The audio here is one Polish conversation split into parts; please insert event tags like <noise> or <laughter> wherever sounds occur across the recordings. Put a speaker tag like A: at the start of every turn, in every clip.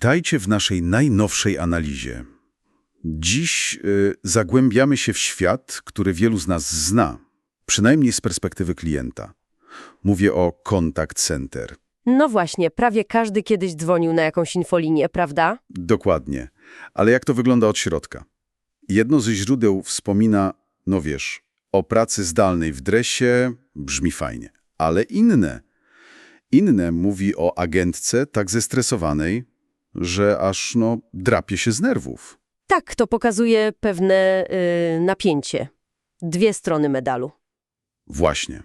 A: Witajcie w naszej najnowszej analizie. Dziś y, zagłębiamy się w świat, który wielu z nas zna, przynajmniej z perspektywy klienta. Mówię o contact center.
B: No właśnie, prawie każdy kiedyś dzwonił na jakąś infolinię, prawda?
A: Dokładnie. Ale jak to wygląda od środka? Jedno ze źródeł wspomina, no wiesz, o pracy zdalnej w dresie, brzmi fajnie. Ale inne, inne mówi o agentce tak zestresowanej, że aż no drapie się z nerwów.
B: Tak, to pokazuje pewne y, napięcie. Dwie strony medalu.
A: Właśnie.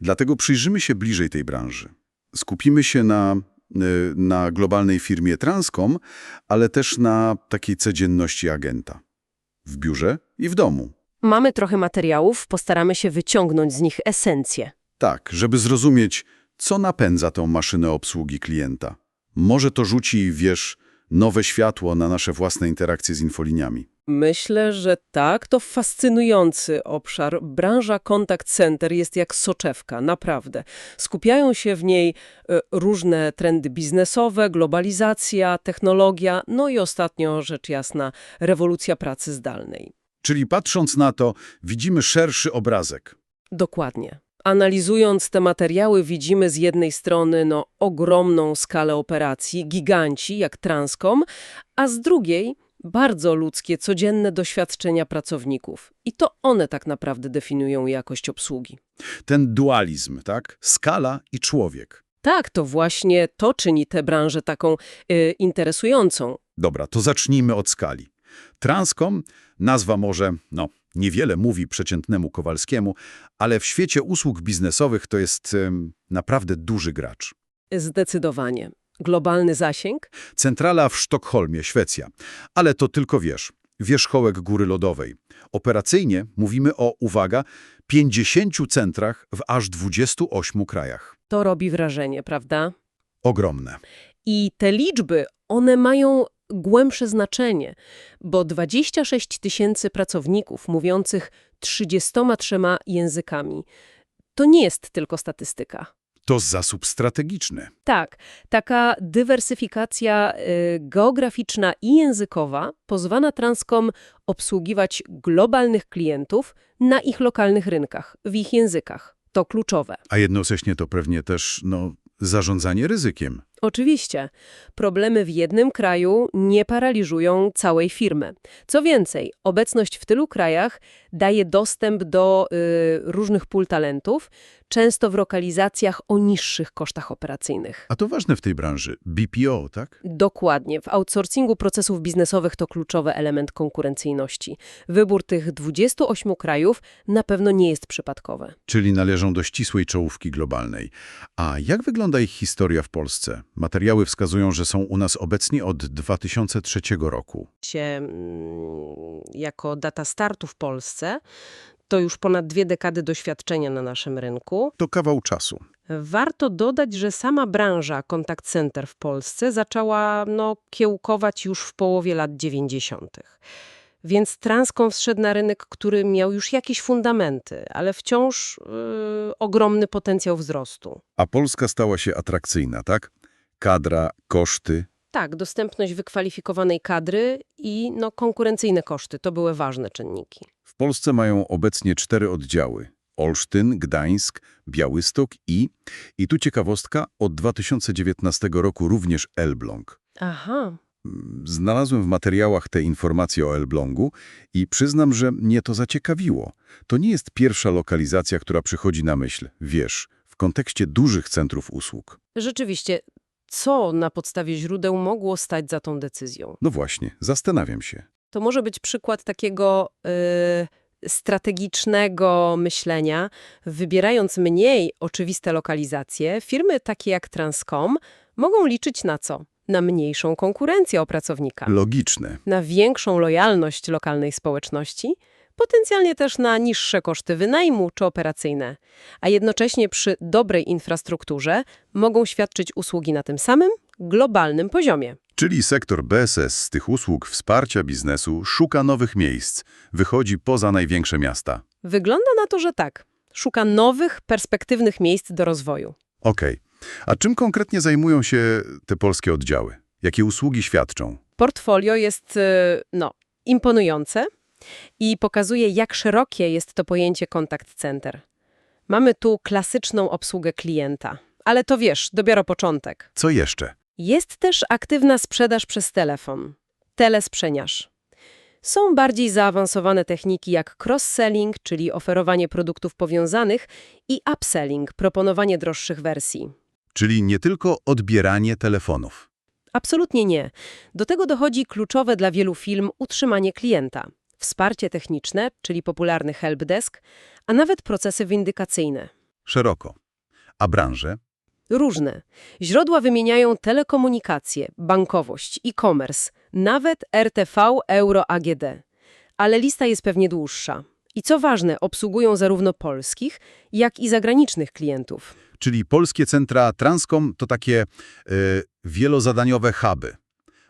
A: Dlatego przyjrzymy się bliżej tej branży. Skupimy się na, y, na globalnej firmie Transcom, ale też na takiej codzienności agenta. W biurze i w domu.
B: Mamy trochę materiałów, postaramy się wyciągnąć z nich esencję.
A: Tak, żeby zrozumieć, co napędza tą maszynę obsługi klienta. Może to rzuci, wiesz, nowe światło na nasze własne interakcje z infoliniami.
C: Myślę, że tak, to fascynujący obszar. Branża contact center jest jak soczewka, naprawdę. Skupiają się w niej e, różne trendy biznesowe, globalizacja, technologia, no i ostatnio, rzecz jasna, rewolucja pracy zdalnej.
A: Czyli patrząc na to, widzimy szerszy obrazek.
C: Dokładnie. Analizując te materiały widzimy z jednej strony no, ogromną skalę operacji, giganci jak Transcom, a z drugiej bardzo ludzkie, codzienne doświadczenia pracowników. I to one tak naprawdę definiują jakość obsługi.
A: Ten dualizm, tak? Skala i człowiek.
C: Tak, to właśnie to czyni tę branżę taką y, interesującą.
A: Dobra, to zacznijmy od skali. Transcom, nazwa może, no, niewiele mówi przeciętnemu Kowalskiemu, ale w świecie usług biznesowych to jest em, naprawdę duży gracz.
C: Zdecydowanie. Globalny zasięg?
A: Centrala w Sztokholmie, Szwecja. Ale to tylko wiesz, wierzchołek góry lodowej. Operacyjnie mówimy o, uwaga, 50 centrach w aż 28 krajach.
C: To robi wrażenie, prawda?
A: Ogromne.
C: I te liczby, one mają głębsze znaczenie, bo 26 tysięcy pracowników mówiących 33 językami to nie jest tylko statystyka.
A: To zasób strategiczny.
C: Tak, taka dywersyfikacja y, geograficzna i językowa pozwala Transcom obsługiwać globalnych klientów na ich lokalnych rynkach, w ich językach. To kluczowe.
A: A jednocześnie to pewnie też, no, zarządzanie ryzykiem.
C: Oczywiście, problemy w jednym kraju nie paraliżują całej firmy. Co więcej, obecność w tylu krajach daje dostęp do y, różnych pól talentów, często w lokalizacjach o niższych kosztach operacyjnych.
A: A to ważne w tej branży. BPO, tak?
C: Dokładnie. W outsourcingu procesów biznesowych to kluczowy element konkurencyjności. Wybór tych 28 krajów na pewno nie jest przypadkowy.
A: Czyli należą do ścisłej czołówki globalnej. A jak wygląda ich historia w Polsce? Materiały wskazują, że są u nas obecni od 2003 roku.
C: Mm, jako data startu w Polsce, to już ponad dwie dekady doświadczenia na naszym rynku.
A: To kawał czasu.
C: Warto dodać, że sama branża contact center w Polsce zaczęła no, kiełkować już w połowie lat 90. Więc Transcom wszedł na rynek, który miał już jakieś fundamenty, ale wciąż yy, ogromny potencjał wzrostu.
A: A Polska stała się atrakcyjna, tak? Kadra, koszty.
C: Tak, dostępność wykwalifikowanej kadry i no, konkurencyjne koszty to były ważne czynniki.
A: W Polsce mają obecnie cztery oddziały. Olsztyn, Gdańsk, Białystok i, i tu ciekawostka, od 2019 roku również Elbląg.
C: Aha,
A: Znalazłem w materiałach te informacje o Elblągu i przyznam, że mnie to zaciekawiło. To nie jest pierwsza lokalizacja, która przychodzi na myśl, wiesz, w kontekście dużych centrów usług.
C: rzeczywiście, co na podstawie źródeł mogło stać za tą decyzją?
A: No właśnie, zastanawiam się.
C: To może być przykład takiego y, strategicznego myślenia. Wybierając mniej oczywiste lokalizacje, firmy takie jak Transcom mogą liczyć na co? Na mniejszą konkurencję o pracownika,
A: Logiczne.
C: na większą lojalność lokalnej społeczności, potencjalnie też na niższe koszty wynajmu czy operacyjne, a jednocześnie przy dobrej infrastrukturze mogą świadczyć usługi na tym samym, globalnym poziomie.
A: Czyli sektor BSS z tych usług wsparcia biznesu szuka nowych miejsc, wychodzi poza największe miasta.
C: Wygląda na to, że tak. Szuka nowych, perspektywnych miejsc do rozwoju.
A: Okej. A czym konkretnie zajmują się te polskie oddziały? Jakie usługi świadczą?
C: Portfolio jest, y, no, imponujące i pokazuje, jak szerokie jest to pojęcie contact center. Mamy tu klasyczną obsługę klienta, ale to wiesz, dopiero początek.
A: Co jeszcze?
C: Jest też aktywna sprzedaż przez telefon, telesprzeniarz. Są bardziej zaawansowane techniki jak cross-selling, czyli oferowanie produktów powiązanych, i upselling, proponowanie droższych wersji.
A: Czyli nie tylko odbieranie telefonów.
C: Absolutnie nie. Do tego dochodzi kluczowe dla wielu firm utrzymanie klienta, wsparcie techniczne, czyli popularny helpdesk, a nawet procesy windykacyjne.
A: Szeroko. A branże?
C: Różne. Źródła wymieniają telekomunikację, bankowość, e-commerce, nawet RTV, euro, AGD. Ale lista jest pewnie dłuższa. I co ważne, obsługują zarówno polskich, jak i zagranicznych klientów.
A: Czyli polskie centra Transcom to takie y, wielozadaniowe huby,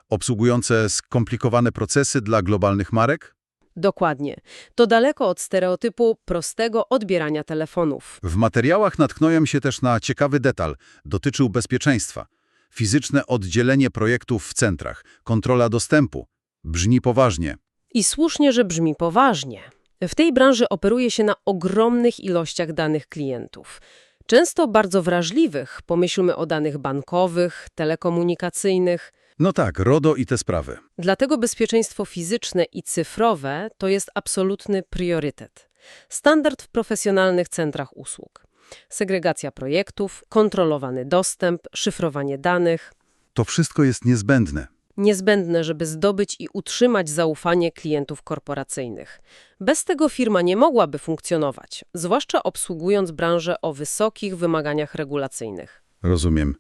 A: obsługujące skomplikowane procesy dla globalnych marek?
C: Dokładnie. To daleko od stereotypu prostego odbierania telefonów.
A: W materiałach natknąłem się też na ciekawy detal. Dotyczył bezpieczeństwa. Fizyczne oddzielenie projektów w centrach, kontrola dostępu. Brzmi poważnie.
C: I słusznie, że brzmi poważnie. W tej branży operuje się na ogromnych ilościach danych klientów. Często bardzo wrażliwych, pomyślmy o danych bankowych, telekomunikacyjnych.
A: No tak, RODO i te sprawy.
C: Dlatego bezpieczeństwo fizyczne i cyfrowe to jest absolutny priorytet. Standard w profesjonalnych centrach usług. Segregacja projektów, kontrolowany dostęp, szyfrowanie danych.
A: To wszystko jest niezbędne.
C: Niezbędne, żeby zdobyć i utrzymać zaufanie klientów korporacyjnych. Bez tego firma nie mogłaby funkcjonować, zwłaszcza obsługując branżę o wysokich wymaganiach regulacyjnych.
A: Rozumiem.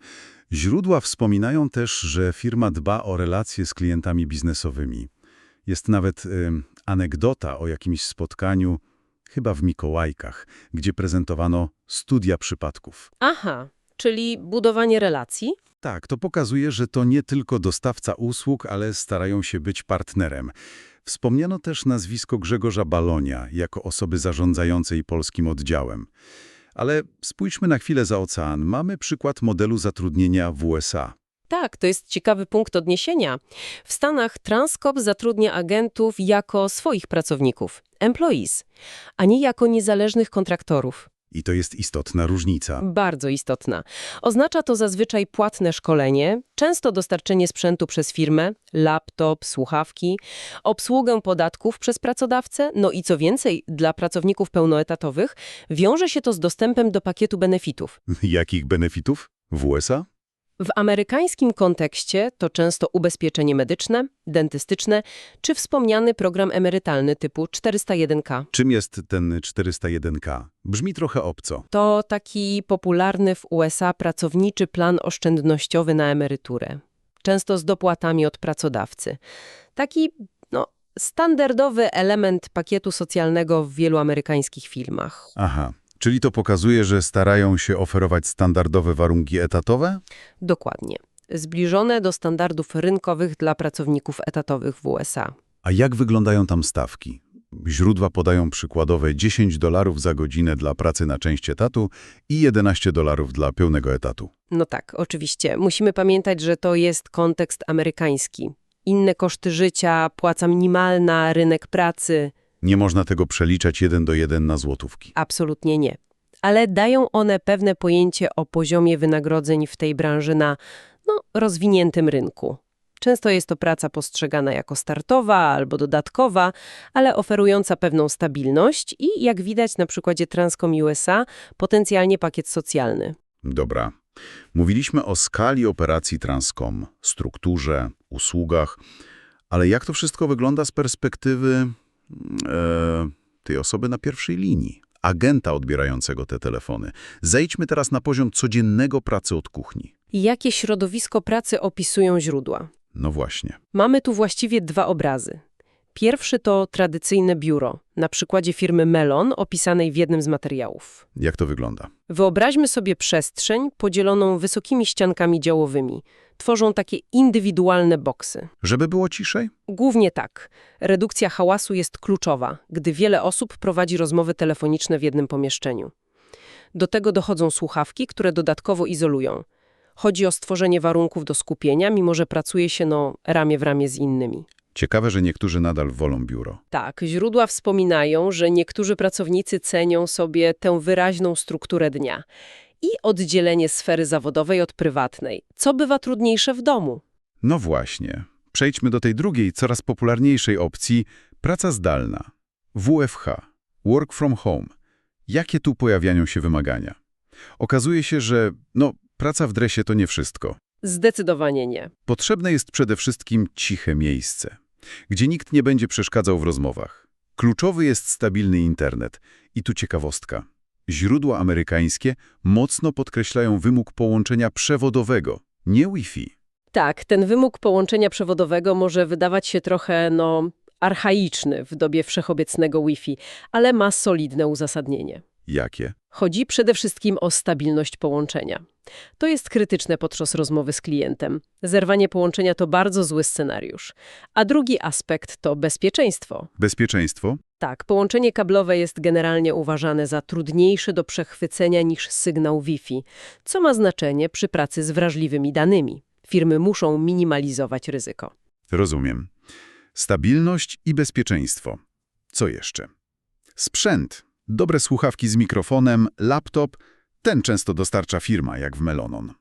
A: Źródła wspominają też, że firma dba o relacje z klientami biznesowymi. Jest nawet ym, anegdota o jakimś spotkaniu, chyba w Mikołajkach, gdzie prezentowano studia przypadków.
C: Aha, czyli budowanie relacji?
A: Tak, to pokazuje, że to nie tylko dostawca usług, ale starają się być partnerem. Wspomniano też nazwisko Grzegorza Balonia jako osoby zarządzającej polskim oddziałem. Ale spójrzmy na chwilę za ocean. Mamy przykład modelu zatrudnienia w USA.
C: Tak, to jest ciekawy punkt odniesienia. W Stanach Transcorp zatrudnia agentów jako swoich pracowników, employees, a nie jako niezależnych kontraktorów.
A: I to jest istotna różnica.
C: Bardzo istotna. Oznacza to zazwyczaj płatne szkolenie, często dostarczenie sprzętu przez firmę, laptop, słuchawki, obsługę podatków przez pracodawcę, no i co więcej, dla pracowników pełnoetatowych wiąże się to z dostępem do pakietu benefitów. <laughs>
A: Jakich benefitów? W USA?
C: W amerykańskim kontekście to często ubezpieczenie medyczne, dentystyczne czy wspomniany program emerytalny typu 401k.
A: Czym jest ten 401k? Brzmi trochę obco.
C: To taki popularny w USA pracowniczy plan oszczędnościowy na emeryturę. Często z dopłatami od pracodawcy. Taki, no, standardowy element pakietu socjalnego w wielu amerykańskich firmach.
A: Aha, czyli to pokazuje, że starają się oferować standardowe warunki etatowe?
C: Dokładnie. Zbliżone do standardów rynkowych dla pracowników etatowych w USA.
A: A jak wyglądają tam stawki? Źródła podają przykładowe 10 dolarów za godzinę dla pracy na część etatu i 11 dolarów dla pełnego etatu.
C: No tak, oczywiście. Musimy pamiętać, że to jest kontekst amerykański. Inne koszty życia, płaca minimalna, rynek pracy.
A: Nie można tego przeliczać jeden do jeden na złotówki.
C: Absolutnie nie. Ale dają one pewne pojęcie o poziomie wynagrodzeń w tej branży na no, rozwiniętym rynku. Często jest to praca postrzegana jako startowa albo dodatkowa, ale oferująca pewną stabilność i, jak widać na przykładzie Transcom USA, potencjalnie pakiet socjalny.
A: Dobra. Mówiliśmy o skali operacji Transcom, strukturze, usługach, ale jak to wszystko wygląda z perspektywy e, tej osoby na pierwszej linii, agenta odbierającego te telefony? Zejdźmy teraz na poziom codziennego pracy od kuchni.
C: Jakie środowisko pracy opisują źródła?
A: No właśnie.
C: Mamy tu właściwie dwa obrazy. Pierwszy to tradycyjne biuro, na przykładzie firmy Melon, opisanej w jednym z materiałów.
A: Jak to wygląda?
C: Wyobraźmy sobie przestrzeń podzieloną wysokimi ściankami działowymi. Tworzą takie indywidualne boksy.
A: Żeby było ciszej?
C: Głównie tak. Redukcja hałasu jest kluczowa, gdy wiele osób prowadzi rozmowy telefoniczne w jednym pomieszczeniu. Do tego dochodzą słuchawki, które dodatkowo izolują. Chodzi o stworzenie warunków do skupienia, mimo że pracuje się no, ramię w ramię z innymi.
A: Ciekawe, że niektórzy nadal wolą biuro.
C: Tak, źródła wspominają, że niektórzy pracownicy cenią sobie tę wyraźną strukturę dnia i oddzielenie sfery zawodowej od prywatnej, co bywa trudniejsze w domu.
A: No właśnie. Przejdźmy do tej drugiej, coraz popularniejszej opcji praca zdalna. WFH. Work from home. Jakie tu pojawiają się wymagania? Okazuje się, że no, praca w dresie to nie wszystko.
C: Zdecydowanie nie.
A: Potrzebne jest przede wszystkim ciche miejsce, gdzie nikt nie będzie przeszkadzał w rozmowach. Kluczowy jest stabilny internet. I tu ciekawostka. Źródła amerykańskie mocno podkreślają wymóg połączenia przewodowego, nie Wi-Fi.
C: Tak, ten wymóg połączenia przewodowego może wydawać się trochę, no, archaiczny w dobie wszechobecnego Wi-Fi, ale ma solidne uzasadnienie.
A: Jakie?
C: Chodzi przede wszystkim o stabilność połączenia. To jest krytyczne podczas rozmowy z klientem. Zerwanie połączenia to bardzo zły scenariusz. A drugi aspekt to bezpieczeństwo.
A: Bezpieczeństwo?
C: Tak, połączenie kablowe jest generalnie uważane za trudniejsze do przechwycenia niż sygnał Wi-Fi, co ma znaczenie przy pracy z wrażliwymi danymi. Firmy muszą minimalizować ryzyko.
A: Rozumiem. Stabilność i bezpieczeństwo. Co jeszcze? Sprzęt. Dobre słuchawki z mikrofonem, laptop. Ten często dostarcza firma, jak w Melonon.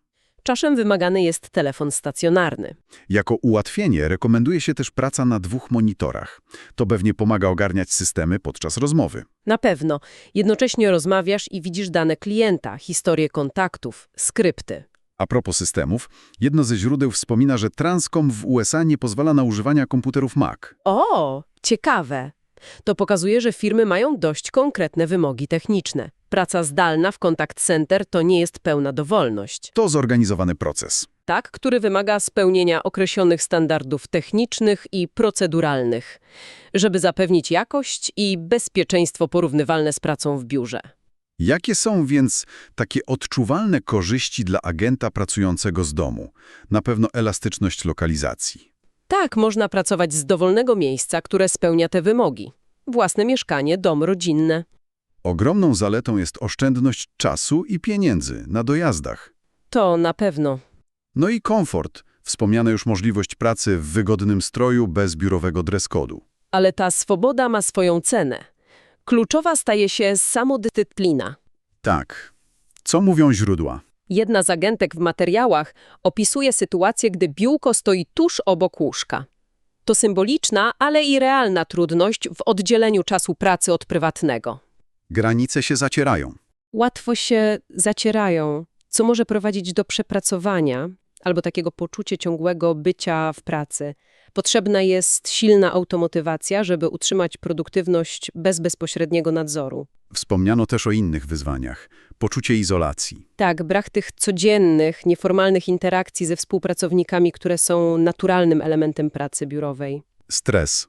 C: Czasem wymagany jest telefon stacjonarny.
A: Jako ułatwienie rekomenduje się też praca na dwóch monitorach. To pewnie pomaga ogarniać systemy podczas rozmowy.
C: Na pewno. Jednocześnie rozmawiasz i widzisz dane klienta, historię kontaktów, skrypty.
A: A propos systemów, jedno ze źródeł wspomina, że Transcom w USA nie pozwala na używania komputerów Mac.
C: O, ciekawe. To pokazuje, że firmy mają dość konkretne wymogi techniczne. Praca zdalna w contact center to nie jest pełna dowolność,
A: To zorganizowany proces.
C: tak, który wymaga spełnienia określonych standardów technicznych i proceduralnych, żeby zapewnić jakość i bezpieczeństwo porównywalne z pracą w biurze.
A: Jakie są więc takie odczuwalne korzyści dla agenta pracującego z domu? Na pewno elastyczność lokalizacji.
C: Tak, można pracować z dowolnego miejsca, które spełnia te wymogi. Własne mieszkanie, dom rodzinny.
A: Ogromną zaletą jest oszczędność czasu i pieniędzy na dojazdach.
C: To na pewno.
A: No i komfort, wspomniana już możliwość pracy w wygodnym stroju bez biurowego dress code'u.
C: Ale ta swoboda ma swoją cenę. Kluczowa staje się samodyscyplina.
A: Tak. Co mówią źródła?
C: Jedna z agentek w materiałach opisuje sytuację, gdy biurko stoi tuż obok łóżka. To symboliczna, ale i realna trudność w oddzieleniu czasu pracy od prywatnego.
A: Granice się zacierają.
C: Łatwo się zacierają, co może prowadzić do przepracowania albo takiego poczucia ciągłego bycia w pracy. Potrzebna jest silna automotywacja, żeby utrzymać produktywność bez bezpośredniego nadzoru.
A: Wspomniano też o innych wyzwaniach. Poczucie izolacji.
C: Tak, brak tych codziennych, nieformalnych interakcji ze współpracownikami, które są naturalnym elementem pracy biurowej.
A: Stres.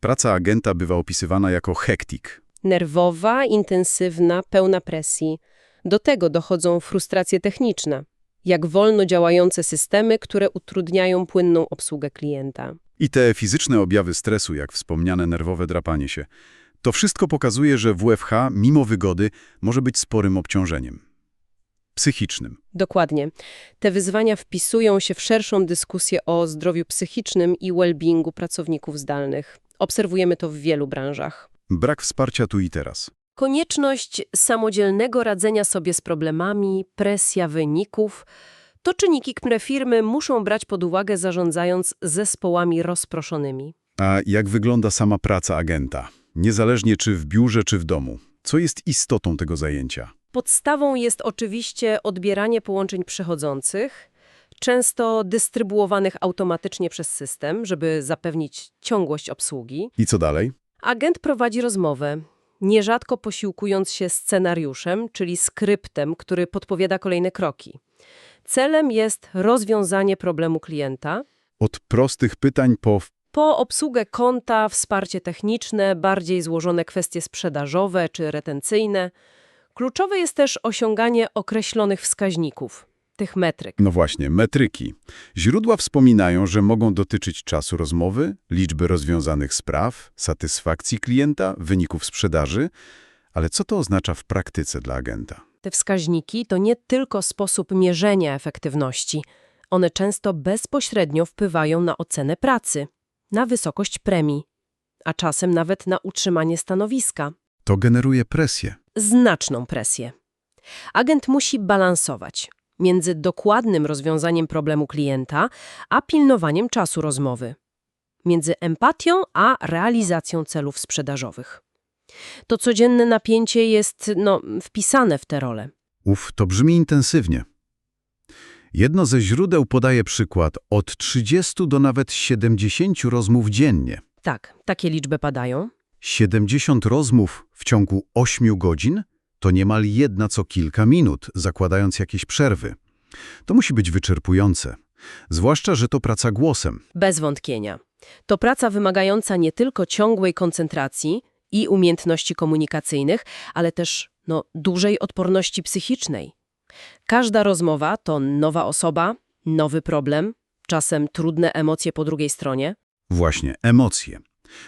A: Praca agenta bywa opisywana jako hektik.
C: Nerwowa, intensywna, pełna presji. Do tego dochodzą frustracje techniczne, jak wolno działające systemy, które utrudniają płynną obsługę klienta.
A: I te fizyczne objawy stresu, jak wspomniane nerwowe drapanie się. To wszystko pokazuje, że WFH, mimo wygody, może być sporym obciążeniem. Psychicznym.
C: Dokładnie. Te wyzwania wpisują się w szerszą dyskusję o zdrowiu psychicznym i well-beingu pracowników zdalnych. Obserwujemy to w wielu branżach.
A: Brak wsparcia tu i teraz.
B: Konieczność samodzielnego radzenia sobie z problemami, presja wyników to czynniki, które firmy muszą brać pod uwagę zarządzając zespołami rozproszonymi.
A: A jak wygląda sama praca agenta? Niezależnie czy w biurze, czy w domu. Co jest istotą tego zajęcia?
B: Podstawą jest oczywiście odbieranie połączeń przechodzących, często dystrybuowanych automatycznie przez system, żeby zapewnić ciągłość obsługi.
A: I co dalej?
B: Agent prowadzi rozmowę, nierzadko posiłkując się scenariuszem, czyli skryptem, który podpowiada kolejne kroki. Celem jest rozwiązanie problemu klienta,
A: Od prostych pytań po
B: po obsługę konta, wsparcie techniczne, bardziej złożone kwestie sprzedażowe czy retencyjne. Kluczowe jest też osiąganie określonych wskaźników, tych metryk.
A: No właśnie, metryki. Źródła wspominają, że mogą dotyczyć czasu rozmowy, liczby rozwiązanych spraw, satysfakcji klienta, wyników sprzedaży, ale co to oznacza w praktyce dla agenta?
C: Te wskaźniki to nie tylko sposób mierzenia efektywności. One często bezpośrednio wpływają na ocenę pracy, na wysokość premii, a czasem nawet na utrzymanie stanowiska.
A: To generuje presję.
C: Znaczną presję. Agent musi balansować między dokładnym rozwiązaniem problemu klienta, a pilnowaniem czasu rozmowy. Między empatią, a realizacją celów sprzedażowych. To codzienne napięcie jest, no, wpisane w tę rolę.
A: Uf, to brzmi intensywnie. Jedno ze źródeł podaje przykład od 30 do nawet 70 rozmów dziennie.
C: Tak, takie liczby padają.
A: 70 rozmów w ciągu 8 godzin to niemal jedna co kilka minut, zakładając jakieś przerwy. To musi być wyczerpujące. Zwłaszcza, że to praca głosem.
C: Bez wątpienia. To praca wymagająca nie tylko ciągłej koncentracji i umiejętności komunikacyjnych, ale też no, dużej odporności psychicznej. Każda rozmowa to nowa osoba, nowy problem, czasem trudne emocje po drugiej stronie.
A: Właśnie, emocje.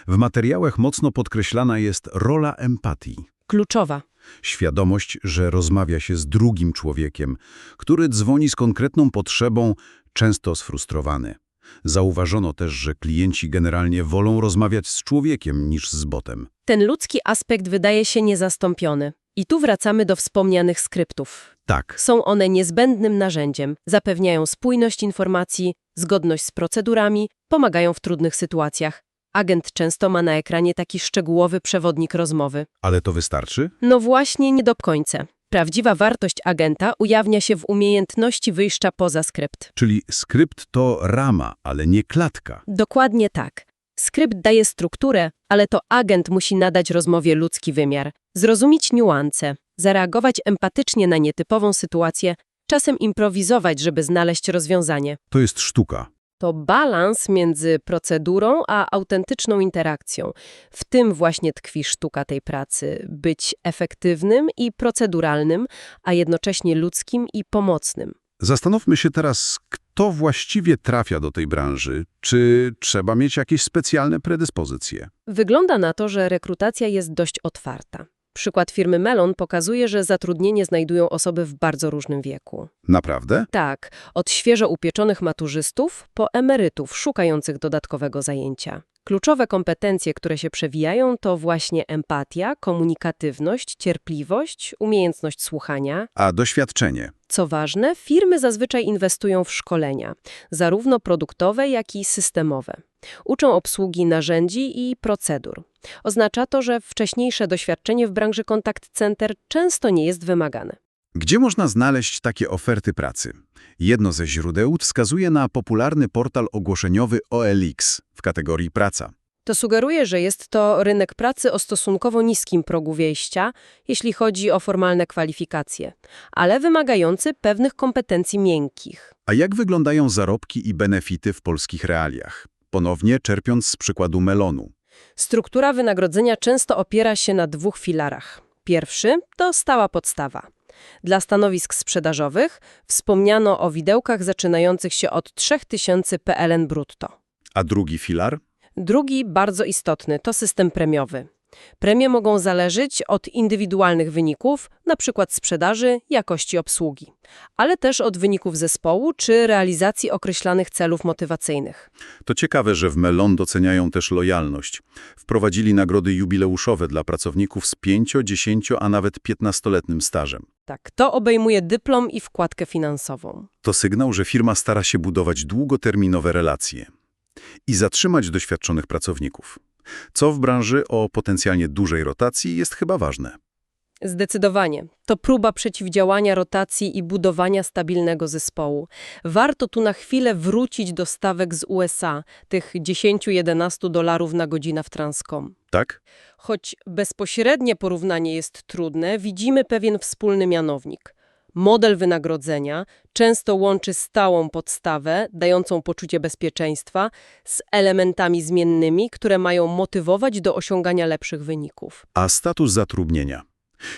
A: W materiałach mocno podkreślana jest rola empatii.
C: Kluczowa.
A: Świadomość, że rozmawia się z drugim człowiekiem, który dzwoni z konkretną potrzebą, często sfrustrowany. Zauważono też, że klienci generalnie wolą rozmawiać z człowiekiem niż z botem.
C: Ten ludzki aspekt wydaje się niezastąpiony. I tu wracamy do wspomnianych skryptów.
A: Tak,
C: Są one niezbędnym narzędziem, zapewniają spójność informacji, zgodność z procedurami, pomagają w trudnych sytuacjach. Agent często ma na ekranie taki szczegółowy przewodnik rozmowy.
A: ale to wystarczy?
C: No właśnie nie do końca. Prawdziwa wartość agenta ujawnia się w umiejętności wyjścia poza skrypt.
A: Czyli skrypt to rama, ale nie klatka.
C: Dokładnie tak. Skrypt daje strukturę, ale to agent musi nadać rozmowie ludzki wymiar, zrozumieć niuanse, zareagować empatycznie na nietypową sytuację, czasem improwizować, żeby znaleźć rozwiązanie.
A: To jest sztuka.
C: To balans między procedurą a autentyczną interakcją. W tym właśnie tkwi sztuka tej pracy być efektywnym i proceduralnym, a jednocześnie ludzkim i pomocnym.
A: Zastanówmy się teraz, kto właściwie trafia do tej branży. Czy trzeba mieć jakieś specjalne predyspozycje?
C: Wygląda na to, że rekrutacja jest dość otwarta. Przykład firmy Melon pokazuje, że zatrudnienie znajdują osoby w bardzo różnym wieku.
A: Naprawdę?
C: Tak, od świeżo upieczonych maturzystów po emerytów szukających dodatkowego zajęcia. Kluczowe kompetencje, które się przewijają, to właśnie empatia, komunikatywność, cierpliwość, umiejętność słuchania.
A: A doświadczenie?
C: Co ważne, firmy zazwyczaj inwestują w szkolenia, zarówno produktowe, jak i systemowe. Uczą obsługi narzędzi i procedur. Oznacza to, że wcześniejsze doświadczenie w branży contact center często nie jest wymagane.
A: Gdzie można znaleźć takie oferty pracy? Jedno ze źródeł wskazuje na popularny portal ogłoszeniowy OLX w kategorii praca.
C: To sugeruje, że jest to rynek pracy o stosunkowo niskim progu wejścia, jeśli chodzi o formalne kwalifikacje, ale wymagający pewnych kompetencji miękkich.
A: A jak wyglądają zarobki i benefity w polskich realiach? Ponownie czerpiąc z przykładu melonu.
C: Struktura wynagrodzenia często opiera się na dwóch filarach. Pierwszy to stała podstawa. Dla stanowisk sprzedażowych wspomniano o widełkach zaczynających się od 3000 PLN brutto.
A: A drugi filar?
C: Drugi, bardzo istotny, to system premiowy. Premie mogą zależeć od indywidualnych wyników, np. sprzedaży, jakości obsługi, ale też od wyników zespołu czy realizacji określanych celów motywacyjnych.
A: To ciekawe, że w Melon doceniają też lojalność. Wprowadzili nagrody jubileuszowe dla pracowników z 5, 10, a nawet 15-letnim stażem.
C: Tak, to obejmuje dyplom i wkładkę finansową.
A: To sygnał, że firma stara się budować długoterminowe relacje i zatrzymać doświadczonych pracowników. Co w branży o potencjalnie dużej rotacji jest chyba ważne.
C: Zdecydowanie. To próba przeciwdziałania rotacji i budowania stabilnego zespołu. Warto tu na chwilę wrócić do stawek z USA, tych 10-11 dolarów na godzinę w Transcom.
A: Tak?
C: Choć bezpośrednie porównanie jest trudne, widzimy pewien wspólny mianownik. Model wynagrodzenia często łączy stałą podstawę, dającą poczucie bezpieczeństwa, z elementami zmiennymi, które mają motywować do osiągania lepszych wyników.
A: A status zatrudnienia?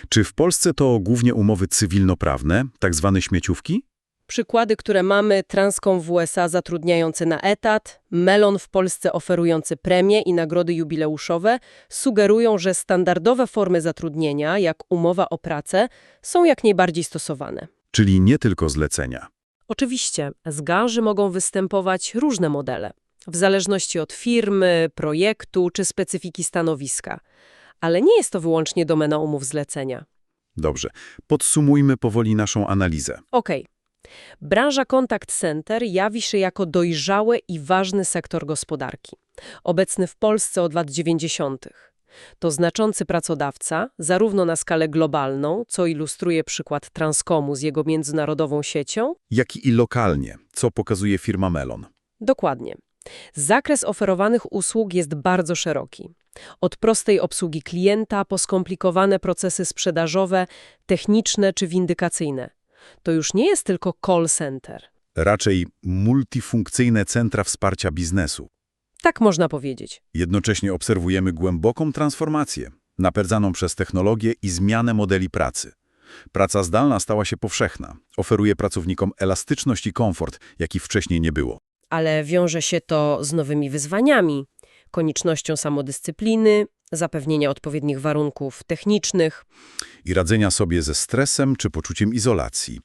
A: Czy w Polsce to głównie umowy cywilnoprawne, tak zwane śmieciówki?
C: Przykłady, które mamy, Transcom w USA zatrudniający na etat, Melon w Polsce oferujący premie i nagrody jubileuszowe, sugerują, że standardowe formy zatrudnienia, jak umowa o pracę, są jak najbardziej stosowane.
A: Czyli nie tylko zlecenia.
C: Oczywiście, z garzy mogą występować różne modele, w zależności od firmy, projektu czy specyfiki stanowiska. Ale nie jest to wyłącznie domena umów zlecenia.
A: Dobrze, podsumujmy powoli naszą analizę.
C: Okej. Branża contact center jawi się jako dojrzały i ważny sektor gospodarki, obecny w Polsce od lat 90. To znaczący pracodawca, zarówno na skalę globalną, co ilustruje przykład Transcomu z jego międzynarodową siecią,
A: Jak i lokalnie, co pokazuje firma Melon.
C: Dokładnie. Zakres oferowanych usług jest bardzo szeroki. Od prostej obsługi klienta po skomplikowane procesy sprzedażowe, techniczne czy windykacyjne. To już nie jest tylko call center.
A: Raczej multifunkcyjne centra wsparcia biznesu.
C: Tak można powiedzieć.
A: Jednocześnie obserwujemy głęboką transformację, napędzaną przez technologię i zmianę modeli pracy. Praca zdalna stała się powszechna. Oferuje pracownikom elastyczność i komfort, jakich wcześniej nie było.
C: Ale wiąże się to z nowymi wyzwaniami, koniecznością samodyscypliny, zapewnienia odpowiednich warunków technicznych.
A: I radzenia sobie ze stresem czy poczuciem izolacji.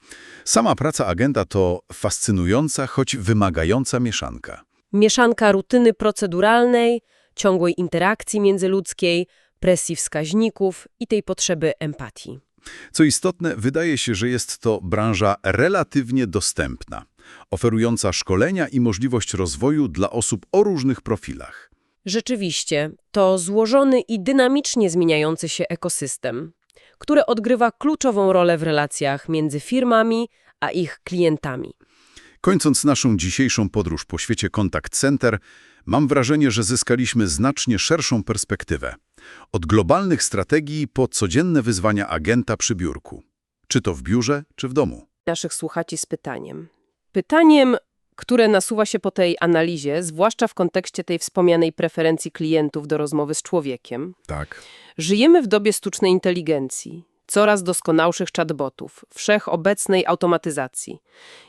A: Sama praca agenta to fascynująca, choć wymagająca mieszanka.
C: Mieszanka rutyny proceduralnej, ciągłej interakcji międzyludzkiej, presji wskaźników i tej potrzeby empatii.
A: Co istotne, wydaje się, że jest to branża relatywnie dostępna, oferująca szkolenia i możliwość rozwoju dla osób o różnych profilach.
C: Rzeczywiście, to złożony i dynamicznie zmieniający się ekosystem, który odgrywa kluczową rolę w relacjach między firmami a ich klientami.
A: Kończąc naszą dzisiejszą podróż po świecie Contact Center, mam wrażenie, że zyskaliśmy znacznie szerszą perspektywę. Od globalnych strategii po codzienne wyzwania agenta przy biurku. Czy to w biurze, czy w domu.
C: Naszych słuchaczy z pytaniem. Pytaniem, które nasuwa się po tej analizie, zwłaszcza w kontekście tej wspomnianej preferencji klientów do rozmowy z człowiekiem.
A: Tak.
C: Żyjemy w dobie sztucznej inteligencji, coraz doskonałszych chatbotów, wszechobecnej automatyzacji.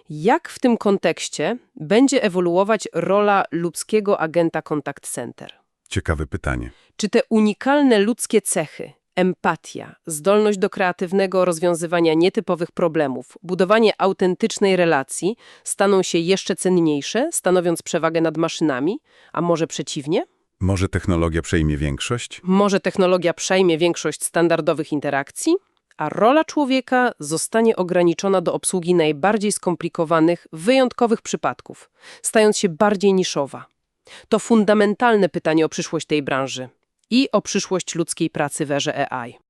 C: Jak w tym kontekście będzie ewoluować rola ludzkiego agenta contact center?
A: Ciekawe pytanie.
C: Czy te unikalne ludzkie cechy, empatia, zdolność do kreatywnego rozwiązywania nietypowych problemów, budowanie autentycznej relacji staną się jeszcze cenniejsze, stanowiąc przewagę nad maszynami, a może przeciwnie?
A: Może technologia przejmie większość?
C: Może technologia przejmie większość standardowych interakcji, a rola człowieka zostanie ograniczona do obsługi najbardziej skomplikowanych, wyjątkowych przypadków, stając się bardziej niszowa. To fundamentalne pytanie o przyszłość tej branży i o przyszłość ludzkiej pracy w erze AI.